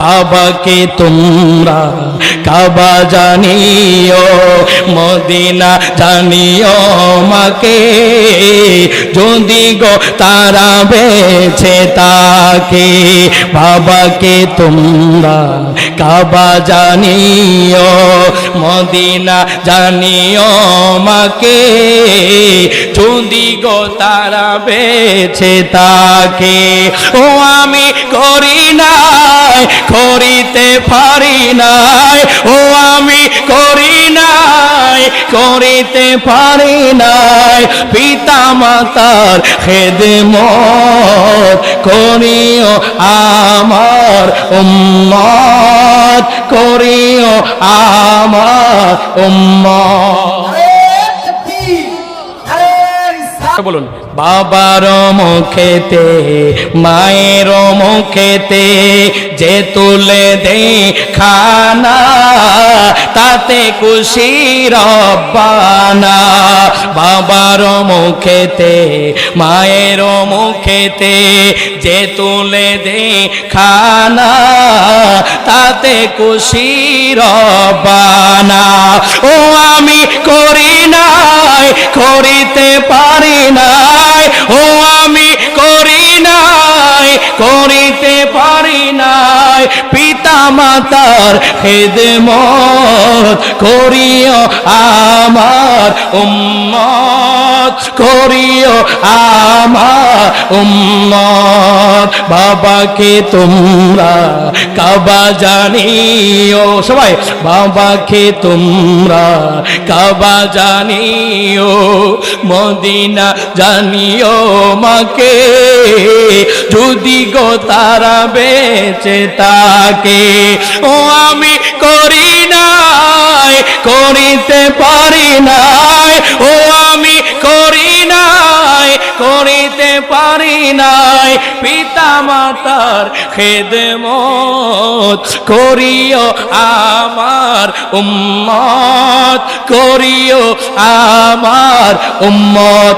কাবাকে তোমরা কাবা জানিও, মদিনা জানিও মাকে। যদি গো তারা বেছে তাকে, বাবাকে তোমরা কাবা জানিও, মদিনা জানিও মাকে। যদি গো তারা বেছে তাকে ও আমি করি নাই, করিতে পারি নাই। ও আমি করি নাই, করিতে পারি নাই। পিতা মাতার খেদমত করিও আমার উম্মত, করিও আমার উম্মত। বলুন। বাবার মুখেতে, মায়ের মুখেতে যে তুলে দে খানা, তাতে খুশি রব্বানা। বাবার মুখেতে, মায়ের মুখেতে যে তুলে দে খানা, তাতে খুশি রব্বানা। ও আমি করি করিতে পারি নাই। ও, আমি করি নাই, করিতে পারি নাই। পিতা মাতার খেদমত করিও আমার উম্মত। করিও আমার উম্মত। বাবাকে তোমরা কাবা জানিও। সবাই, বাবাকে তোমরা কাবা জানিও। মদিনা জানিও মাকে। যদি গো তারা বেঁচে তাকে ও আমি করি নাই, করিতে পারি নাই পারি নাই। পিতা মাতার খেদমত করিও আমার উম্মত করিও আমার উম্মত।